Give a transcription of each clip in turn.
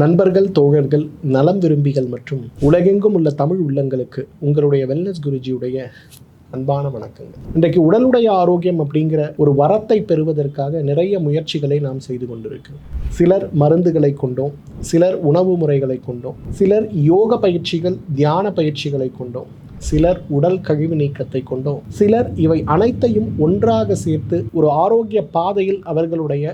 நண்பர்கள் தோழர்கள் நலம் விரும்பிகள் மற்றும் உலகெங்கும் உள்ள தமிழ் உள்ளங்களுக்கு உங்களுடைய வெல்னஸ் குருஜியுடைய அன்பான வணக்கங்கள். இன்றைக்கு உடலுடைய ஆரோக்கியம் அப்படிங்கிற ஒரு வரத்தை பெறுவதற்காக நிறைய முயற்சிகளை நாம் செய்து கொண்டிருக்கிறோம். சிலர் மருந்துகளை கொண்டோம் சிலர் உணவு முறைகளை கொண்டோம் சிலர் யோக பயிற்சிகள் தியான பயிற்சிகளை கொண்டோம் சிலர் உடல் கழிவு நீக்கத்தை கொண்டோம் சிலர் இவை அனைத்தையும் ஒன்றாக சேர்த்து ஒரு ஆரோக்கிய பாதையில் அவர்களுடைய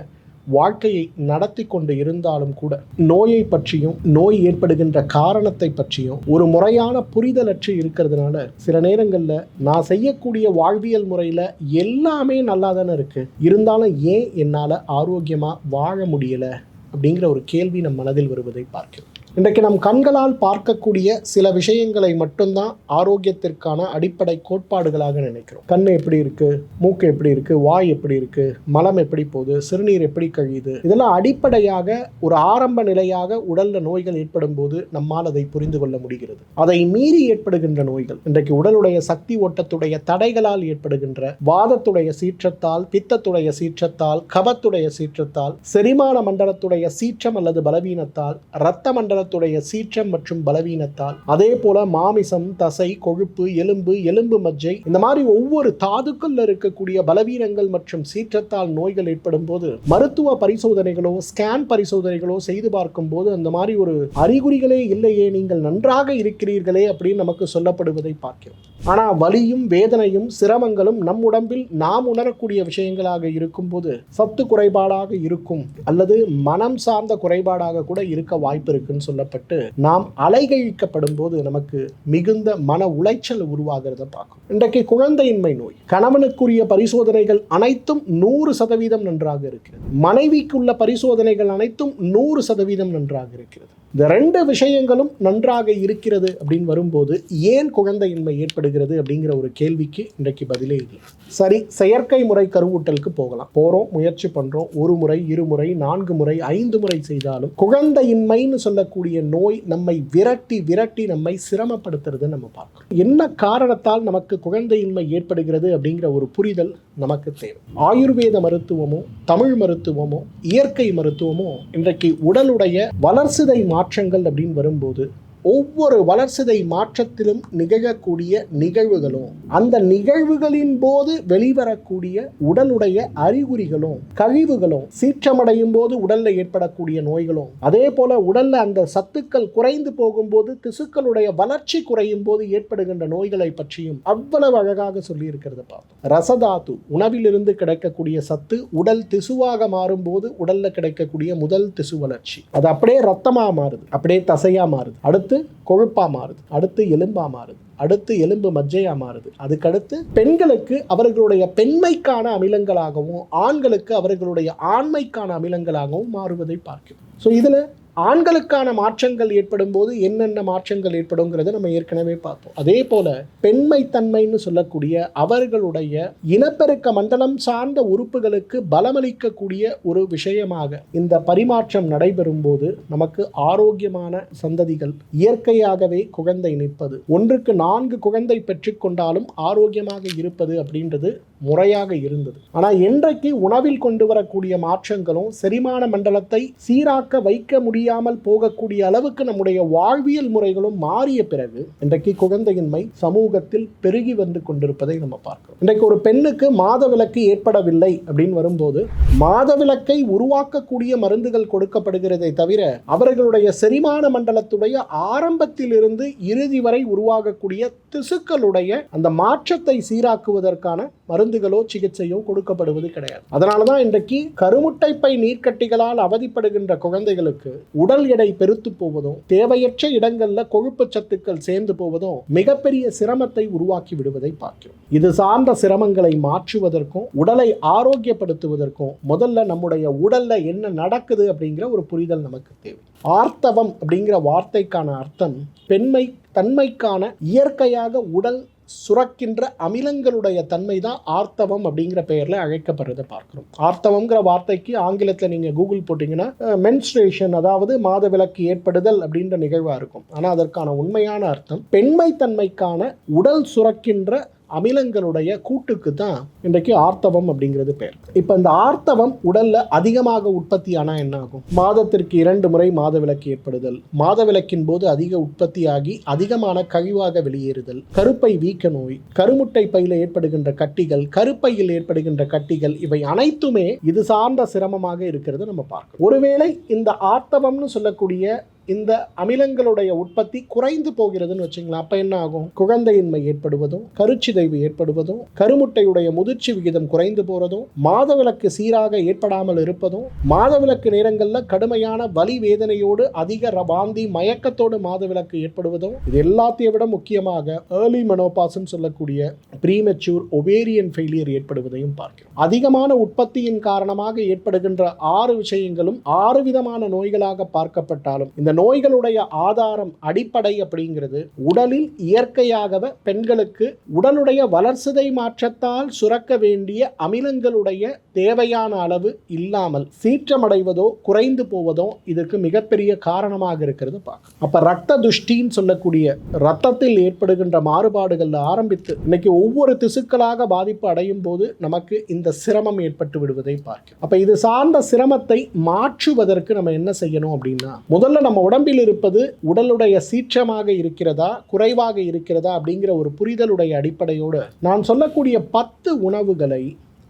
வாழ்க்கையை நடத்தி கொண்டு இருந்தாலும் கூட நோயை பற்றியும் நோய் ஏற்படுகின்ற காரணத்தை பற்றியும் ஒரு முறையான புரிதலற்று இருக்கிறதுனால சில நேரங்களில் நான் செய்யக்கூடிய வாழ்வியல் முறையில் எல்லாமே நல்லா தானே இருக்குது இருந்தாலும் ஏன் என்னால் ஆரோக்கியமாக வாழ முடியலை? அப்படிங்கிற ஒரு கேள்வி நம் மனதில் வருவதை பார்க்கிறோம். இன்றைக்கு நம் கண்களால் பார்க்கக்கூடிய சில விஷயங்களை மட்டும்தான் ஆரோக்கியத்திற்கான அடிப்படை கோட்பாடுகளாக நினைக்கிறோம். கண் எப்படி இருக்கு? மூக்கு எப்படி இருக்கு? வாய் எப்படி இருக்கு? மலம் எப்படி போகுது? சிறுநீர் எப்படி கழியுது? இதெல்லாம் அடிப்படையாக ஒரு ஆரம்ப நிலையாக உடல்ல நோய்கள் ஏற்படும் போது நம்மால் அதை புரிந்து கொள்ள முடிகிறது. அதை மீறி ஏற்படுகின்ற நோய்கள் இன்றைக்கு உடலுடைய சக்தி ஓட்டத்துடைய தடைகளால் ஏற்படுகின்ற வாதத்துடைய சீற்றத்தால் பித்தத்துடைய சீற்றத்தால் கபத்துடைய சீற்றத்தால் செரிமான மண்டலத்துடைய சீற்றம் அல்லது பலவீனத்தால் இரத்த மண்டல மண்டலத்துடைய சீற்றம் மற்றும் பலவீனத்தால். அதே போல மாமிசம் தசை கொழுப்பு எலும்பு எலும்பு மஜ்ஜை இந்த மாதிரி ஒவ்வொரு தாதுக்கள்ல இருக்கக்கூடிய பலவீனங்கள் மற்றும் சீற்றத்தால் நோய்கள் ஏற்படும் போது மருத்துவ பரிசோதனைகளோ ஸ்கேன் பரிசோதனைகளோ செய்து பார்க்கும் போது அந்த மாதிரி ஒரு அறிகுறிகளே இல்லையே நீங்கள் நன்றாக இருக்கிறீர்களே அப்படின்னு நமக்கு சொல்லப்படுவதை பார்க்கிறோம். ஆனா வலியும் வேதனையும் சிரமங்களும் நம் உடம்பில் நாம் உணரக்கூடிய விஷயங்களாக இருக்கும்போது சத்து குறைபாடாக இருக்கும் அல்லது மனம் சார்ந்த குறைபாடாக கூட இருக்க வாய்ப்பு இருக்குன்னு சொல்லப்பட்டு நாம் அலைகழிக்கப்படும் போது நமக்கு மிகுந்த மன உளைச்சல் உருவாகிறத பார்க்கும். இன்றைக்கு குழந்தையின்மை நோய். கணவனுக்குரிய பரிசோதனைகள் அனைத்தும் நூறு சதவீதம் நன்றாக இருக்கிறது. மனைவிக்குள்ள பரிசோதனைகள் அனைத்தும் நூறு சதவீதம் நன்றாக இருக்கிறது. இந்த ரெண்டு விஷயங்களும் நன்றாக இருக்கிறது அப்படின்னு வரும்போது ஏன் குழந்தையின்மை ஏற்படுகிறது அப்படிங்கிற ஒரு கேள்விக்கு இன்றைக்கு பதிலே இல்லை. சரி செயற்கை முறை கருவூட்டலுக்கு போகலாம். போறோம் முயற்சி பண்றோம். ஒரு முறை இருமுறை நான்கு முறை ஐந்து முறை செய்தாலும் குழந்தையின்மைன்னு சொல்லக்கூடிய நோய் நம்மை விரட்டி விரட்டி நம்மை சிரமப்படுத்துறது நம்ம பார்க்கிறோம் என்ன காரணத்தால் நமக்கு குழந்தையின்மை ஏற்படுகிறது அப்படிங்கிற ஒரு புரிதல் நமக்கு தேவை. ஆயுர்வேத மருத்துவமோ தமிழ் மருத்துவமோ இயற்கை மருத்துவமோ இன்றைக்கு உடலுடைய வளர்சிதை மாற்றங்கள் அப்படின்னு வரும்போது ஒவ்வொரு வளர்சிதை மாற்றத்திலும் நிகழக்கூடிய நிகழ்வுகளும் அந்த நிகழ்வுகளின் போது வெளிவரக்கூடிய உடலுடைய அறிகுறிகளும் கழிவுகளும் சீற்றமடையும் போது உடல்ல ஏற்படக்கூடிய நோய்களும் அதே போல உடல்ல அந்த சத்துக்கள் குறைந்து போகும்போது திசுக்களுடைய வளர்ச்சி குறையும் போது ஏற்படுகின்ற நோய்களை பற்றியும் அவ்வளவு அழகாக சொல்லி இருக்கிறது பார்த்தோம். ரசதாத்து உணவிலிருந்து கிடைக்கக்கூடிய சத்து உடல் திசுவாக மாறும்போது உடல்ல கிடைக்கக்கூடிய முதல் திசு வளர்ச்சி. அது அப்படியே ரத்தமா மாறுது அப்படியே தசையா மாறுது. அடுத்து கொழுப்பா மாறுது அடுத்து எலும்பா மாறுது அடுத்து எலும்பு மஜ்ஜையாக மாறுது. அதுக்கடுத்து பெண்களுக்கு அவர்களுடைய பெண்மைக்கான அமிலங்களாகவும் ஆண்களுக்கு அவர்களுடைய ஆண்மைக்கான அமிலங்களாகவும் மாறுவதை பார்க்கிறோம். ஸோ இதில் ஆண்களுக்கான மாற்றங்கள் ஏற்படும் போது என்னென்ன மாற்றங்கள் ஏற்படுங்கிறத நம்ம ஏற்கனவே பார்த்தோம் அதே போல பெண்மைத்தன்மைன்னு சொல்லக்கூடிய அவர்களுடைய இனப்பெருக்க மண்டலம் சார்ந்த உறுப்புகளுக்கு பலமளிக்கக்கூடிய ஒரு விஷயமாக இந்த பரிமாற்றம் நடைபெறும் போது நமக்கு ஆரோக்கியமான சந்ததிகள் இயற்கையாகவே குழந்தை நிற்பது ஒன்றுக்கு நான்கு குழந்தை பெற்றுக்கொண்டாலும் ஆரோக்கியமாக இருப்பது அப்படின்றது முறையாக இருந்தது. ஆனால் என்றைக்கு உணவில் கொண்டு வரக்கூடிய மாற்றங்களும் செரிமான மண்டலத்தை சீராக்க வைக்க முடியும் தெரியாமல் போகக்கூடிய அளவுக்கு நம்முடைய வாழ்வியல் முறைகளும் மாறிய பிறகு இன்றைக்கு குழந்தையின்மை சமூகத்தில் பெருகி வந்து கொண்டிருப்பதை நம்ம பார்க்கிறோம். இன்றைக்கு ஒரு பெண்ணுக்கு மாதவிலக்கு ஏற்படவில்லை அப்படின்னு வரும்போது மாதவிலக்கை உருவாக்கக்கூடிய மருந்துகள் கொடுக்கப்படுகிறதை தவிர அவர்களுடைய செரிமான மண்டலத்துடைய ஆரம்பத்திலிருந்து இறுதி வரை உருவாகக்கூடிய திசுக்களுடைய அந்த மாற்றத்தை சீராக்குவதற்கான மருந்துகளோ சிகிச்சையோ கொடுக்கப்படுவது கிடையாது. அதனால தான் இன்றைக்கு கருமுட்டைப்பை நீர்க்கட்டிகளால் அவதிப்படுகின்ற குழந்தைகளுக்கு உடல் எடை பெருத்து போவதும் தேவையற்ற இடங்களில் கொழுப்பு சத்துக்கள் சேர்ந்து போவதும் மிகப்பெரிய சிரமத்தை உருவாக்கி விடுவதை பார்க்கிறோம். இது சார்ந்த சிரமங்களை மாற்றுவதற்கும் உடலை ஆரோக்கியப்படுத்துவதற்கும் முதல்ல நம்முடைய உடல்ல என்ன நடக்குது அப்படிங்கிற ஒரு புரிதல் நமக்கு தேவை. ஆர்த்தவம் அப்படிங்கிற வார்த்தைக்கான அர்த்தம் பெண்மை தன்மைக்கான இயற்கையாக உடல் சுரக்கின்ற அமிலங்களுடைய தன்மை தான் ஆர்த்தவம் அப்படிங்கிற பெயரில் அழைக்கப்படுறதை பார்க்குறோம். ஆர்த்தவங்கிற வார்த்தைக்கு ஆங்கிலத்தில் நீங்கள் கூகுள் போட்டிங்கன்னா மென்ஸ்ட்ரேஷன் அதாவது மாதவிலக்கு ஏற்படுதல் அப்படின்ற நிகழ்வாக இருக்கும். ஆனால் அதற்கான உண்மையான அர்த்தம் பெண்மை தன்மைக்கான உடல் சுரக்கின்ற அமிலங்களுடைய கூட்டுக்கு தான் இன்றைக்கு ஆர்த்தவம் அப்படிங்கிறது பேர். இப்போ இந்த ஆர்த்தவம் உடல்ல அதிகமாக உற்பத்தி ஆனால் என்ன ஆகும் மாதத்திற்கு இரண்டு முறை மாதவிலக்கு ஏற்படுதல். மாதவிலக்கின் போது அதிக உற்பத்தியாகி அதிகமான கழிவாக வெளியேறுதல். கருப்பை வீக்க நோய். கருமுட்டை பையில ஏற்படுகின்ற கட்டிகள் கருப்பையில் ஏற்படுகின்ற கட்டிகள் இவை அனைத்துமே இது சார்ந்த சிரமமாக இருக்கிறது நம்ம பார்க்கணும். ஒருவேளை இந்த ஆர்த்தவம்னு சொல்லக்கூடிய இந்த அமிலங்களுடைய உற்பத்தி குறைந்து போகிறதுன்னு வச்சுங்களா அப்ப என்ன ஆகும்? குழந்தையின்மை ஏற்படுவதும் கருச்சிதைவு ஏற்படுவதும் கருமுட்டையுடைய முதிர்ச்சி விகிதம் குறைந்து போறதும் மாதவிலக்கு சீராக ஏற்படாமல் இருப்பதும் மாதவிலக்கு நேரங்கள்ல கடுமையான வலி வேதனையோடு அதிக ர- வாந்தி மயக்கத்தோடு மாதவிலக்கு ஏற்படுவதும் இது எல்லாத்தையும் விட முக்கியமாக ஏர்லி மெனோபாஸ்ன்னு சொல்லக்கூடிய ப்ரீமெச்சூர் ஒவேரியன் ஃபெயிலியர் ஏற்படுவதையும் பார்க்கிறோம். அதிகமான உற்பத்தியின் காரணமாக ஏற்படுகின்ற ஆறு விஷயங்களும் ஆறு விதமான நோய்களாக பார்க்கப்பட்டாலும் இந்த நோய்களுடைய ஆதாரம் அடிப்படை அப்படிங்கிறது உடலில் இயற்கையாகவே பெண்களுக்கு உடலுடைய வளர்சிதை மாற்றத்தால் சுரக்க வேண்டிய அமிலங்களுடைய தேவையான அளவு இல்லாமல் சீற்றமடைவதோ குறைந்து போவதோ இதுக்கு மிகப்பெரிய காரணமாக இருக்கிறது பார்க்க. அப்ப ரத்த துஷ்டின்னு சொல்லக்கூடிய ரத்தத்தில் ஏற்படுகின்ற மாறுபாடுகள்ல ஆரம்பித்து இன்னைக்கு ஒவ்வொரு திசுக்களாக பாதிப்பு அடையும் போது நமக்கு இந்த சிரமம் ஏற்பட்டு விடுவதை பார்க்க. அப்ப இது சார்ந்த சிரமத்தை மாற்றுவதற்கு நம்ம என்ன செய்யணும் அப்படின்னா முதல்ல நம்ம உடம்பில் இருப்பது உடலுடைய சீற்றமாக இருக்கிறதா குறைவாக இருக்கிறதா அப்படிங்கிற ஒரு புரிதலுடைய அடிப்படையோடு நான் சொல்லக்கூடிய பத்து உணவுகளை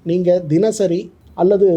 நீங்கள் தினசரி அல்லது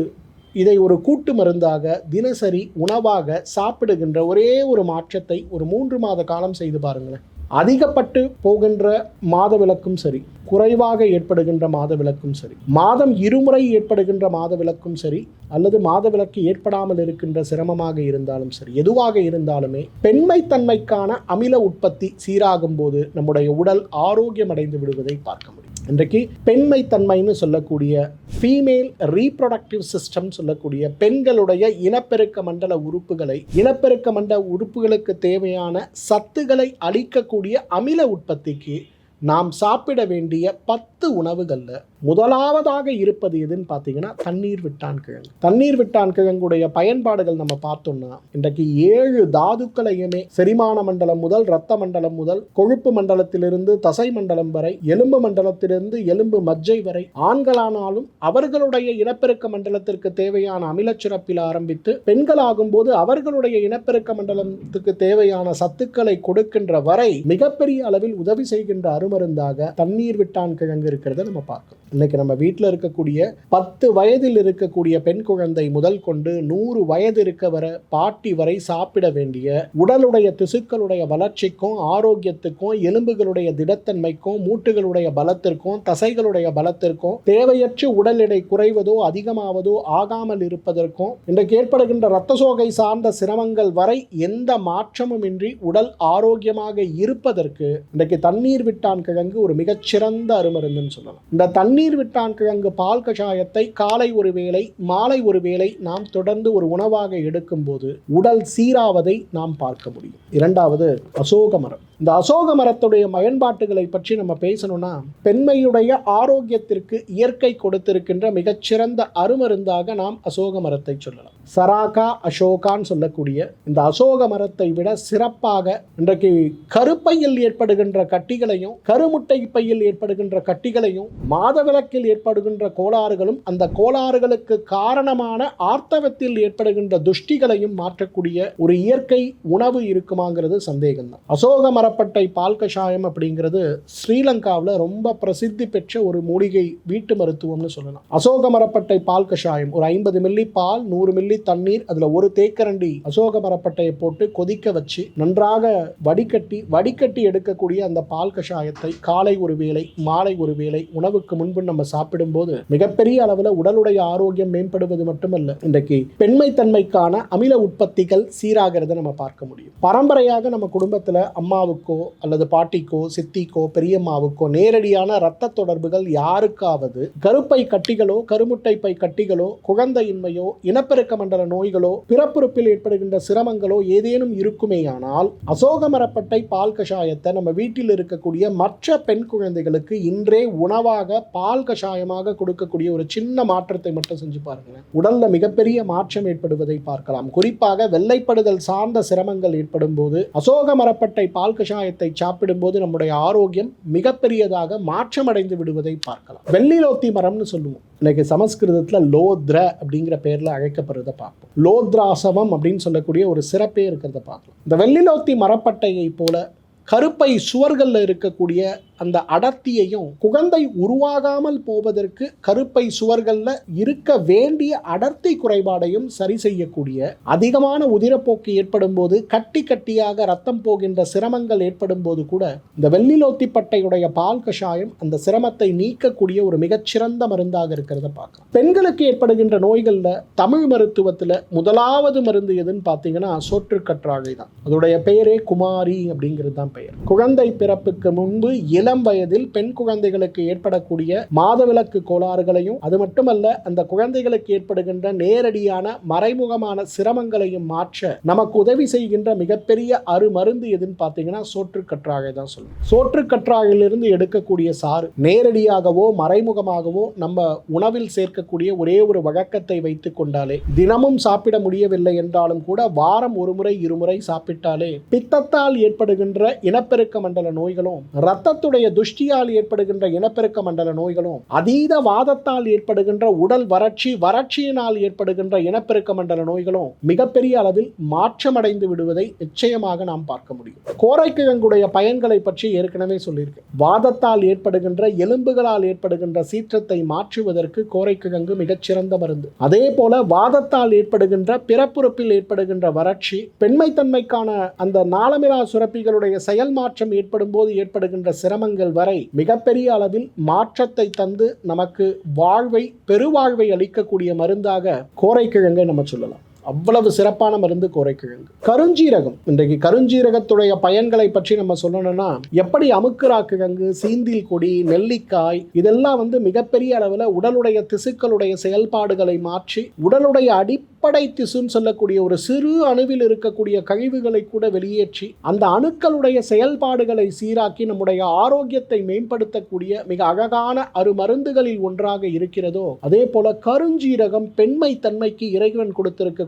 இதை ஒரு கூட்டு மருந்தாக தினசரி உணவாக சாப்பிடுகின்ற ஒரே ஒரு மாற்றத்தை ஒரு மூன்று மாத காலம் செய்து பாருங்களேன். அதிகப்பட்டு போகின்ற மாத விளக்கும் சரி குறைவாக ஏற்படுகின்ற மாத விளக்கும் சரி மாதம் இருமுறை ஏற்படுகின்ற மாத விளக்கும் சரி அல்லது மாத விளக்கு ஏற்படாமல் இருக்கின்ற சிரமமாக இருந்தாலும் சரி எதுவாக இருந்தாலுமே பெண்மைத்தன்மைக்கான அமில உற்பத்தி சீராகும் போது நம்முடைய உடல் ஆரோக்கியமடைந்து விடுவதை பார்க்க முடியும். இன்றைக்கு பெண்மைத்தன்மைன்னு சொல்லக்கூடிய ஃபீமேல் ரீப்ரொடக்டிவ் சிஸ்டம் சொல்லக்கூடிய பெண்களுடைய இனப்பெருக்க மண்டல உறுப்புகளை இனப்பெருக்க மண்டல உறுப்புகளுக்கு தேவையான சத்துக்களை அளிக்கக்கூடிய அமில உற்பத்திக்கு நாம் சாப்பிட வேண்டிய பத்து உணவுகளில் முதலாவதாக இருப்பது எதுன்னு பார்த்தீங்கன்னா தண்ணீர் விட்டான் கிழங்கு. தண்ணீர் விட்டான் கிழங்குடைய பயன்பாடுகள் நம்ம பார்த்தோம்னா இன்றைக்கு ஏழு தாதுக்களையுமே செரிமான மண்டலம் முதல் இரத்த மண்டலம் முதல் கொழுப்பு மண்டலத்திலிருந்து தசை மண்டலம் வரை எலும்பு மண்டலத்திலிருந்து எலும்பு மஜ்ஜை வரை ஆண்களானாலும் அவர்களுடைய இனப்பெருக்க மண்டலத்திற்கு தேவையான அமிலச்சிறப்பில் ஆரம்பித்து பெண்களாகும் போது அவர்களுடைய இனப்பெருக்க மண்டலத்துக்கு தேவையான சத்துக்களை கொடுக்கின்ற வரை மிகப்பெரிய அளவில் உதவி செய்கின்ற அருமருந்தாக தண்ணீர் விட்டான் கிழங்கு இருக்கிறத நம்ம பார்க்கணும். இன்னைக்கு நம்ம வீட்டில் இருக்கக்கூடிய பத்து வயதில் இருக்கக்கூடிய பெண் குழந்தை முதல் கொண்டு நூறு வயது இருக்க வர பாட்டி வரை சாப்பிட வேண்டிய உடலுடைய திசுக்களுடைய வளர்ச்சிக்கும் ஆரோக்கியத்துக்கும் எலும்புகளுடைய திடத்தன்மைக்கும் மூட்டுகளுடைய பலத்திற்கும் தசைகளுடைய பலத்திற்கும் தேவையற்ற உடல் எடை குறைவதோ அதிகமாவதோ ஆகாமல் இருப்பதற்கும் இன்றைக்கு ஏற்படுகின்ற இரத்த சோகை சார்ந்த சிரமங்கள் வரை எந்த மாற்றமும் இன்றி உடல் ஆரோக்கியமாக இருப்பதற்கு இன்றைக்கு தண்ணீர் விட்டான் கிழங்கு ஒரு மிகச்சிறந்த அருமருந்துன்னு சொல்லலாம். இந்த தண்ணீர் விட்டான் கிழங்கு பால் கஷாயத்தை காலை ஒரு வேளை மாலை ஒரு வேளை நாம் தொடர்ந்து ஒரு உணவாக எடுக்கும்போது உடல் சீராவதை நாம் பார்க்க முடியும். இரண்டாவது அசோக மரம். இந்த அசோக மரத்துடைய பயன்பாட்டுகளை பற்றி நம்ம பேசணும்னா பெண்மையுடைய ஆரோக்கியத்திற்கு இயற்கை கொடுத்திருக்கின்ற மிகச்சிறந்த அருமருந்தாக நாம் அசோக மரத்தை சொல்லலாம். சராகா அசோகான்னு சொல்லக்கூடிய இந்த அசோக மரத்தை விட சிறப்பாக இன்றைக்கு கருப்பையில் ஏற்படுகின்ற கட்டிகளையும் கருமுட்டை பையில் ஏற்படுகின்ற கட்டிகளையும் மாதவிலக்கில் ஏற்படுகின்ற கோளாறுகளும் அந்த கோளாறுகளுக்கு காரணமான ஆர்த்தவத்தில் ஏற்படுகின்ற துஷ்டிகளையும் மாற்றக்கூடிய ஒரு இயற்கை உணவு இருக்குமாங்கிறது சந்தேகம்தான். அசோக மரப்பட்டை பால் கஷாயம் அப்படிங்கிறது ஸ்ரீலங்காவில் ரொம்ப பிரசித்தி பெற்ற ஒரு மூலிகை வீட்டு மருத்துவம்னு சொல்லலாம். அசோக மரப்பட்டை பால் கஷாயம் ஒரு ஐம்பது மில்லி பால் நூறு மில்லி தண்ணீர் அதில் ஒரு தேக்கரண்டி அசோக மரப்பட்டையை போட்டு கொதிக்க வச்சு நன்றாக வடிகட்டி வடிகட்டி எடுக்கக்கூடிய அந்த பால் கஷாயத்தை காலை ஒரு வேளை மாலை ஒரு வேளை உணவுக்கு முன்பு நம்ம சாப்பிடும்போது மிகப்பெரிய அளவில் உடலுடைய ஆரோக்கியம் மேம்படுவது மட்டுமல்ல இன்றைக்கு பெண்மை தன்மைக்கான அமில உற்பத்திகள் சீராகிறத நம்ம பார்க்க முடியும். பரம்பரையாக நம்ம குடும்பத்தில் அம்மாவுக்கு அல்லது பாட்டிக்கோ சித்திக்கோ பெரியம்மாவுக்கோ நேரடியான இரத்த தொடர்புகள் யாருக்காவது கருப்பை கட்டிகளோ கருமுட்டை பை கட்டிகளோ குழந்தையின்மையோ இனப்பெருக்க மண்டல நோய்களோ பிறப்புறுப்பில் ஏற்படுகின்ற சிரமங்களோ ஏதேனும் இருக்குமேயானால் அசோக மரப்பட்டை பால் கஷாயத்தை நம்ம வீட்டில் இருக்கக்கூடிய மற்ற பெண் குழந்தைகளுக்கு இன்றே உணவாக பால் கஷாயமாக கொடுக்கக்கூடிய ஒரு சின்ன மாற்றத்தை மட்டும் செஞ்சு பாருங்களேன். உடல்ல மிகப்பெரிய மாற்றம் ஏற்படுவதை பார்க்கலாம். குறிப்பாக வெள்ளைப்படுதல் சார்ந்த சிரமங்கள் ஏற்படும் போது அசோக மரப்பட்டை பால் கஷாயம் கஷாயத்தை சாப்பிடும்போது நம்முடைய ஆரோக்கியம் மிகப்பெரியதாக மாற்றமடைந்து விடுவதை பார்க்கலாம். வெள்ளிலோத்தி மரம்னு சொல்லுவோம். இன்னைக்கு சமஸ்கிருதத்தில் லோத்ர அப்படிங்கிற பேரில் அழைக்கப்படுறதை பார்ப்போம். லோத்ராசவம் அப்படின்னு சொல்லக்கூடிய ஒரு சிறப்பே இருக்கிறத பார்க்கலாம். இந்த வெள்ளிலோத்தி மரப்பட்டையை போல கருப்பை சுவர்களில் இருக்கக்கூடிய அந்த அடர்த்தியையும் குழந்தை உருவாகாமல் போவதற்கு கருப்பை சுவர்களில் இருக்க வேண்டிய அடர்த்தி குறைபாடையும் சரி செய்யக்கூடிய அதிகமான உதிரப்போக்கு ஏற்படும் போது கட்டி கட்டியாக ரத்தம் போகின்ற சிரமங்கள் ஏற்படும் போது கூட இந்த வெள்ளிலோத்தி பட்டையுடைய பால் கஷாயம் அந்த சிரமத்தை நீக்கக்கூடிய ஒரு மிகச்சிறந்த மருந்தாக இருக்கிறத பார்க்கலாம். பெண்களுக்கு ஏற்படுகின்ற நோய்களில் தமிழ் மருத்துவத்தில் முதலாவது மருந்து எதுன்னு பார்த்தீங்கன்னா சோற்றுக்கற்றாழை தான். அதோடைய பெயரே குமாரி அப்படிங்கிறது தான் பெயர். குழந்தை பிறப்புக்கு முன்பு இளம் வயதில் பெண் குழந்தைகளுக்கு ஏற்படக்கூடிய மாதவிலக்கு கோளாறுகளையும் அது மட்டுமல்ல அந்த குழந்தைகளுக்கு ஏற்படுகின்ற நேரடியான மறைமுகமான சிரமங்களையும் மாற்ற நமக்கு உதவி செய்கின்ற மிகப்பெரிய அருமருந்து எதுன்னு பார்த்தீங்கன்னா சோற்றுக்கற்றாழை தான் சொல்லுவோம். சோற்றுக்கற்றாழையிலிருந்து எடுக்கக்கூடிய சாறு நேரடியாகவோ மறைமுகமாகவோ நம்ம உணவில் சேர்க்கக்கூடிய ஒரே ஒரு வழக்கத்தை வைத்துக் கொண்டாலே தினமும் சாப்பிட முடியவில்லை என்றாலும் கூட வாரம் ஒரு முறை இருமுறை சாப்பிட்டாலே பித்தத்தால் ஏற்படுகின்ற இனப்பெருக்க மண்டல நோய்களும் இரத்தத்துடைய துஷ்டியால் ஏற்படுகின்ற இனப்பெருக்க மண்டல நோய்களும் அதீத வாதத்தால் ஏற்படுகின்ற உடல் வறட்சி வறட்சியினால் ஏற்படுகின்ற இனப்பெருக்க மண்டல நோய்களும் மிகப்பெரிய அளவில் மாற்றமடைந்து விடுவதை நிச்சயமாக நாம் பார்க்க முடியும். கோரைக்கிழங்குடைய பயன்களை பற்றி ஏற்கனவே சொல்லியிருக்கேன். வாதத்தால் ஏற்படுகின்ற எலும்புகளால் ஏற்படுகின்ற சீற்றத்தை மாற்றுவதற்கு கோரைக்கிழங்கு மிகச்சிறந்த மருந்து. அதே போல வாதத்தால் ஏற்படுகின்ற பிறப்புறுப்பில் ஏற்படுகின்ற வறட்சி பெண்மைத்தன்மைக்கான அந்த நாளமிலா சுரப்பிகளுடைய செயல் மாற்றம் ஏற்படும் போது ஏற்படுகின்ற சிரமங்கள் வரை மிகப்பெரிய அளவில் மாற்றத்தை தந்து நமக்கு வாழ்வை பெருவாழ்வை அளிக்கக்கூடிய மருந்தாக கோரைக்கிழங்கை நம்ம சொல்லலாம். அவ்வளவு சிறப்பான மருந்து கோரைக்கிழங்கு. கருஞ்சீரகம். இன்றைக்கு கருஞ்சீரகத்துடைய பயன்களை பற்றி நம்ம சொல்லணும்னா எப்படி அமுக்குரா கிழங்கு சீந்தில் கொடி நெல்லிக்காய் இதெல்லாம் வந்து மிகப்பெரிய அளவில் உடலுடைய திசுக்களுடைய செயல்பாடுகளை மாற்றி உடலுடைய அடிப்படை திசுன்னு சொல்லக்கூடிய ஒரு சிறு அணுவில் இருக்கக்கூடிய கழிவுகளை கூட வெளியேற்றி அந்த அணுக்களுடைய செயல்பாடுகளை சீராக்கி நம்முடைய ஆரோக்கியத்தை மேம்படுத்தக்கூடிய மிக அழகான அருமருந்துகளில் ஒன்றாக இருக்கிறதோ அதே போல கருஞ்சீரகம் பெண்மை தன்மைக்கு இறைவன்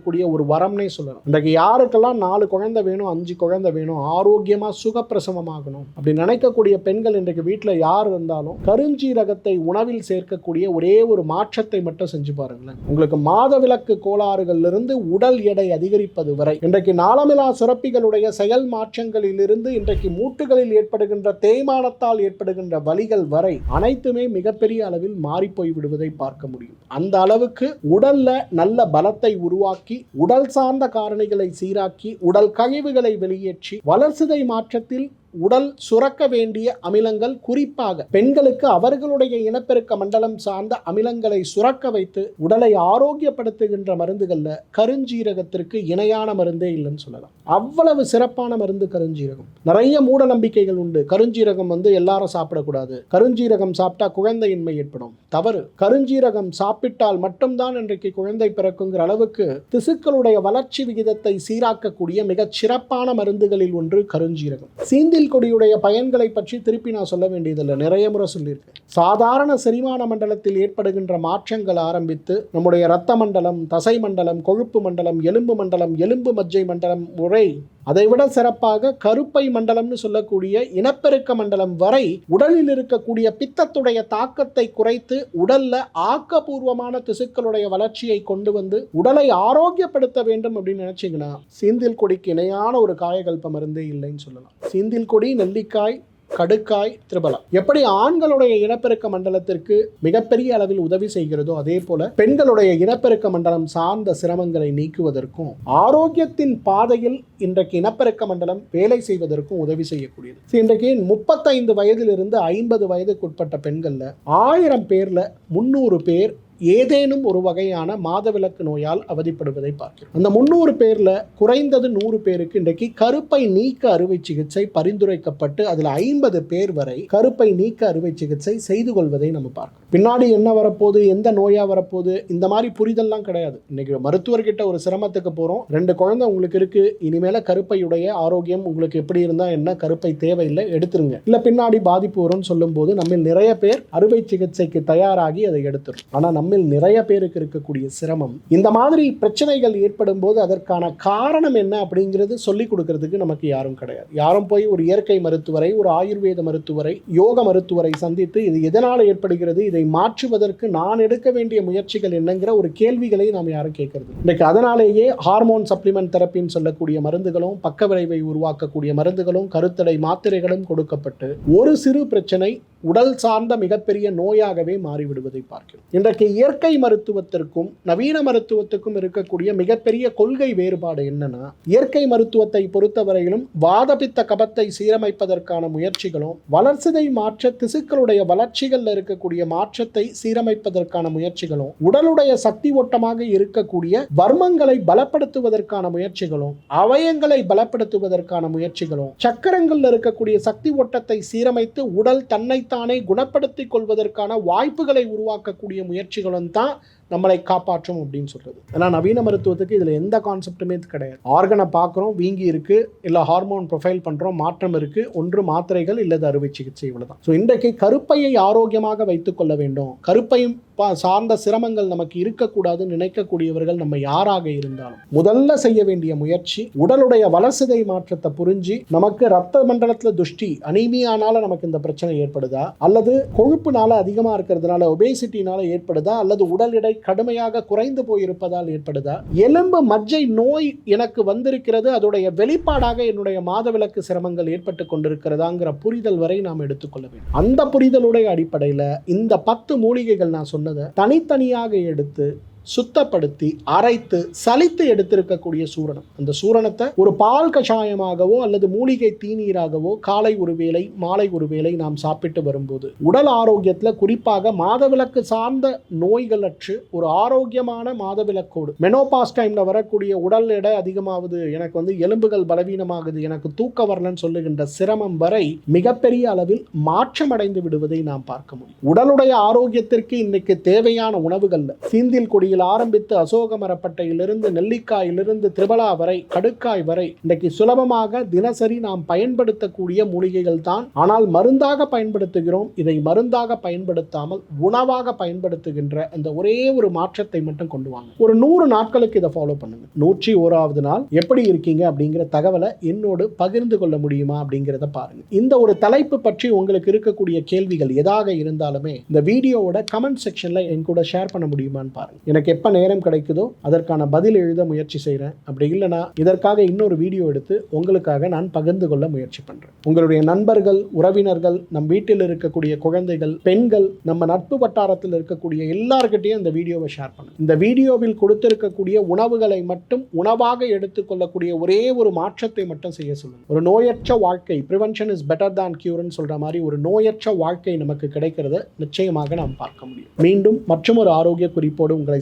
கொடுத்திருக்கக்கூடிய ஒரு வரம்னே சொல்லணும் இன்றைக்கு யாருக்கெல்லாம் நாலு குழந்தை வேணும் அஞ்சு குழந்தை வேணும் ஆரோக்கியமா சுகப்பிரசவமாகணும் அப்படி நினைக்கக்கூடிய பெண்கள் இன்றைக்கு வீட்டில் யார் இருந்தாலும் கருஞ்சீரகத்தை உணவில் சேர்க்கக்கூடிய ஒரே ஒரு மாற்றத்தை மட்டும் செஞ்சு பாருங்களேன். உங்களுக்கு மாதவிலக்கு கோளாறுகளிலிருந்து உடல் எடை அதிகரிப்பது வரை இன்றைக்கு நாளமிலா சுரப்பிகளுடைய செயல் மாற்றங்களிலிருந்து இன்றைக்கு மூட்டுகளில் ஏற்படுகின்ற தேய்மானத்தால் ஏற்படுகின்ற வலிகள் வரை அனைத்துமே மிகப்பெரிய அளவில் மாறிப்போய் விடுவதை பார்க்க முடியும். அந்த அளவுக்கு உடல்ல நல்ல பலத்தை உருவாக்கி உடல் சார்ந்த காரணிகளை சீராக்கி உடல் கழிவுகளை வெளியேற்றி வளர்சிதை மாற்றத்தில் உடல் சுரக்க வேண்டிய அமிலங்கள் குறிப்பாக பெண்களுக்கு அவர்களுடைய இனப்பெருக்க மண்டலம் சார்ந்த அமிலங்களை சுரக்க வைத்து உடலை ஆரோக்கியப்படுத்துகின்ற மருந்துகள்ல கருஞ்சீரகத்திற்கு இணையான மருந்தே இல்லைன்னு சொல்லலாம். அவ்வளவு சிறப்பான மருந்து கருஞ்சீரகம். நிறைய மூட நம்பிக்கைகள் உண்டு. கருஞ்சீரகம் வந்து எல்லாரும் சாப்பிடக்கூடாது. கருஞ்சீரகம் சாப்பிட்டா குழந்தையின்மை ஏற்படும். தவறு. கருஞ்சீரகம் சாப்பிட்டால் மட்டும்தான் இன்றைக்கு குழந்தை பிறக்குங்கிற அளவுக்கு திசுக்களுடைய வளர்ச்சி விகிதத்தை சீராக்கக்கூடிய மிகச் சிறப்பான மருந்துகளில் ஒன்று கருஞ்சீரகம். சீந்தில் கொடியுடைய பயன்களை பற்றி திருப்பி நான் சொல்ல வேண்டியதில்லை. நிறைய முறை சொல்லியிருக்கேன். சாதாரண செரிமான மண்டலத்தில் ஏற்படுகின்ற மாற்றங்கள் ஆரம்பித்து நம்முடைய இரத்த மண்டலம் தசை மண்டலம் கொழுப்பு மண்டலம் எலும்பு மண்டலம் எலும்பு மஜ்ஜை மண்டலம் முறை அதைவிட சிறப்பாக கருப்பை மண்டலம்னு சொல்லக்கூடிய இனப்பெருக்க மண்டலம் வரை உடலில் இருக்கக்கூடிய பித்தத்துடைய தாக்கத்தை குறைத்து உடல்ல ஆக்கப்பூர்வமான திசுக்களுடைய வளர்ச்சியை கொண்டு வந்து உடலை ஆரோக்கியப்படுத்த வேண்டும் அப்படின்னு நினைச்சீங்கன்னா சீந்தில் கொடிக்கு இணையான ஒரு காயகல்ப மருந்தே இல்லைன்னு சொல்லலாம். சீந்தில் கொடி நெல்லிக்காய் கடுக்காய் திரிபலம் எப்படி ஆண்களுடைய இனப்பெருக்க மண்டலத்திற்கு மிகப்பெரிய அளவில் உதவி செய்கிறதோ அதே போல பெண்களுடைய இனப்பெருக்க மண்டலம் சார்ந்த சிரமங்களை நீக்குவதற்கும் ஆரோக்கியத்தின் பாதையில் இன்றைக்கு இனப்பெருக்க மண்டலம் வேலை செய்வதற்கும் உதவி செய்யக்கூடியது. இன்றைக்கு முப்பத்தைந்து வயதிலிருந்து ஐம்பது வயதுக்குட்பட்ட பெண்கள்ல ஆயிரம் பேர்ல முந்நூறு பேர் ஏதேனும் ஒரு வகையான மாதவிலக்கு நோயால் அவதிப்படுவதை பார்க்கிறோம். அந்த முந்நூறு பேரில் குறைந்தது நூறு பேருக்கு இன்றைக்கு கருப்பை நீக்க அறுவை சிகிச்சை பரிந்துரைக்கப்பட்டு அதில் ஐம்பது பேர் வரை கருப்பை நீக்க அறுவை சிகிச்சை செய்து கொள்வதை நம்ம பார்க்கிறோம். பின்னாடி என்ன வரப்போகுது எந்த நோயாக வரப்போகுது இந்த மாதிரி புரிதல்லாம் கிடையாது. இன்னைக்கு மருத்துவர்கிட்ட ஒரு சிரமத்துக்கு போகிறோம் ரெண்டு குழந்தை உங்களுக்கு இருக்குது இனிமேல கருப்பையுடைய ஆரோக்கியம் உங்களுக்கு எப்படி இருந்தால் என்ன கருப்பை தேவையில்லை எடுத்துருங்க. இல்லை பின்னாடி பாதிப்பு வரும்னு சொல்லும்போது நம்ம நிறைய பேர் அறுவை சிகிச்சைக்கு தயாராகி அதை எடுத்துரும். ஆனால் நம்ம நம்மில் நிறைய பேருக்கு இருக்கக்கூடிய சிரமம். இந்த மாதிரி பிரச்சனைகள் ஏற்படும் போது அதற்கான காரணம் என்ன அப்படிங்கிறது சொல்லிக் கொடுக்கறதுக்கு நமக்கு யாரும் கிடையாது. யாரும் போய் ஒரு இயற்கை மருத்துவரை ஒரு ஆயுர்வேத மருத்துவரை யோக மருத்துவரை சந்தித்து இது எதனால் ஏற்படுகிறது இதை மாற்றுவதற்கு நான் எடுக்க வேண்டிய முயற்சிகள் என்னங்கிற ஒரு கேள்விகளை நாம் யாரும் கேட்கறது இன்றைக்கு அதனாலேயே ஹார்மோன் சப்ளிமெண்ட் தெரப்பின்னு சொல்லக்கூடிய மருந்துகளும் பக்க விளைவை உருவாக்கக்கூடிய மருந்துகளும் கருத்தடை மாத்திரைகளும் கொடுக்கப்பட்டு ஒரு சிறு பிரச்சனை உடல் சார்ந்த மிகப்பெரிய நோயாகவே மாறிவிடுவதை பார்க்கிறோம். இன்றைக்கு இயற்கை மருத்துவத்திற்கும் நவீன மருத்துவத்துக்கும் இருக்கக்கூடிய மிகப்பெரிய கொள்கை வேறுபாடு என்னன்னா இயற்கை மருத்துவத்தை பொறுத்தவரையிலும் வாதபித்த கபத்தை சீரமைப்பதற்கான முயற்சிகளும் வளர்சிதை மாற்ற திசுக்களுடைய வளர்ச்சிகளில் இருக்கக்கூடிய மாற்றத்தை சீரமைப்பதற்கான முயற்சிகளும் உடலுடைய சக்தி ஓட்டமாக இருக்கக்கூடிய வர்மங்களை பலப்படுத்துவதற்கான முயற்சிகளும் அவயங்களை பலப்படுத்துவதற்கான முயற்சிகளும் சக்கரங்களில் இருக்கக்கூடிய சக்தி ஓட்டத்தை சீரமைத்து உடல் தன்னைத்தானே குணப்படுத்திக் கொள்வதற்கான வாய்ப்புகளை உருவாக்கக்கூடிய முயற்சிகளும் தான் நம்மளை காப்பாற்றும் அப்படின்னு சொல்கிறது ஏன்னா நவீன மருத்துவத்துக்கு இதில் எந்த கான்செப்ட்டுமே கிடையாது. ஆர்கனை பார்க்குறோம் வீங்கி இருக்கு இல்லை ஹார்மோன் ப்ரொஃபைல் பண்ணுறோம் மாற்றம் இருக்குது ஒன்று மாத்திரைகள் இல்லது அறுவை சிகிச்சை இவ்வளோ தான் ஸோ இன்றைக்கு கருப்பையை ஆரோக்கியமாக வைத்துக்கொள்ள வேண்டும். கருப்பையும் பா- சார்ந்த சிரமங்கள் நமக்கு இருக்கக்கூடாதுன்னு நினைக்கக்கூடியவர்கள் நம்ம யாராக இருந்தாலும் முதல்ல செய்ய வேண்டிய முயற்சி உடலுடைய வளர்சிதை மாற்றத்தை புரிஞ்சு நமக்கு ரத்த மண்டலத்தில் துஷ்டி அனீமியானால நமக்கு இந்த பிரச்சனை ஏற்படுதா? அல்லது கொழுப்புனால அதிகமாக இருக்கிறதுனால ஒபேசிட்டினால ஏற்படுதா? அல்லது உடல் எடை கடுமையாக குறைந்து போயிருப்பதால் ஏற்படுதா? எலும்பு மஜ்ஜை நோய் எனக்கு வந்திருக்கிறது அதோடைய வெளிப்பாடாக என்னுடைய மாதவிலக்கு சிரமங்கள் ஏற்பட்டு கொண்டிருக்கிறதாங்கிற புரிதல் வரை நாம் எடுத்துக்கொள்ள வேண்டும். அந்த புரிதலுடைய அடிப்படையில் இந்த பத்து மூலிகைகள் நான் சொன்னதை தனித்தனியாக எடுத்து சுத்தப்படுத்தி அரைத்து சலித்து எடுத்திருக்கக்கூடிய சூரணம். அந்த சூரணத்தை ஒரு பால் கஷாயமாகவோ அல்லது மூலிகை தீநீராகவோ காலை ஒரு வேளை மாலை ஒரு வேளை நாம் சாப்பிட்டு வரும்போது உடல் ஆரோக்கியத்தில் குறிப்பாக மாதவிலக்கு சார்ந்த நோய்களற்று ஒரு ஆரோக்கியமான மாதவிலக்கோடு. மெனோபாஸ் டைம்ல வரக்கூடிய உடல் எடை அதிகமாகுது எனக்கு வந்து எலும்புகள் பலவீனமாகுது எனக்கு தூக்க வரலன்னு சொல்லுகின்ற சிரமம் வரை மிகப்பெரிய அளவில் மாற்றமடைந்து விடுவதை நாம் பார்க்க முடியும். உடலுடைய ஆரோக்கியத்திற்கு இன்னைக்கு தேவையான உணவுகளில் சீந்தில் கொடியில் ஆரம்பித்து அசோக மரப்பட்டையிலிருந்து நெல்லிக்காயிலிருந்து திருபலா வரை கடுக்காய் வரை இன்னைக்கு சுலபமாக தினசரி நாம் பயன்படுத்தக்கூடிய மூலிகைகள் தான். ஆனால் மருந்தாக பயன்படுத்துகிறோம். இதை மருந்தாக பயன்படுத்தாமல் உணவாக பயன்படுத்துகின்ற அந்த ஒரே ஒரு மாற்றத்தை மட்டும் கொண்டு வாங்க. ஒரு நூறு நாட்களுக்கு இதை ஃபாலோ பண்ணுங்க. நூற்றி ஓராவது நாள் எப்படி இருக்கீங்க அப்படிங்கிற தகவலை என்னோடு பகிர்ந்து கொள்ள முடியுமா அப்படிங்கிறத பாருங்க. இந்த ஒரு தலைப்பு பற்றி உங்களுக்கு இருக்கக்கூடிய கேள்விகள் எதாக இருந்தாலுமே இந்த வீடியோவோட கமெண்ட் செக்ஷன்ல என் கூட ஷேர் பண்ண முடியுமான்னு பாருங்க. எனக்கு எப்போ நேரம் கிடைக்குதோ அதற்கான பதில் எழுத முயற்சி செய்கிறேன் அப்படி இல்லைனா இதற்காக இன்னொரு வீடியோ எடுத்து உங்களுக்காக நான் பகிர்ந்து கொள்ள முயற்சி பண்ணுறேன் உங்களுடைய நண்பர்கள் உறவினர்கள் நம் வீட்டில் இருக்கக்கூடிய குழந்தைகள் பெண்கள் நம்ம நட்பு வட்டாரத்தில் இருக்கக்கூடிய எல்லார்கிட்டையும் இந்த வீடியோவை ஷேர் பண்ணும் இந்த வீடியோவில் கொடுத்திருக்கக்கூடிய உணவுகளை மட்டும் உணவாக எடுத்துக்கொள்ளக்கூடிய ஒரே ஒரு மாற்றத்தை மட்டும் செய்ய சொல்லுங்கள் ஒரு நோயற்ற வாழ்க்கை ப்ரிவென்ஷன் இஸ் பெட்டர் தான் கியூர்னு சொல்ற மாதிரி ஒரு நோயற்ற வாழ்க்கை நமக்கு கிடைக்கிறத நிச்சயமாக நாம் பார்க்க முடியும். மீண்டும் மற்றும் ஒரு ஆரோக்கிய குறிப்போடு உங்களை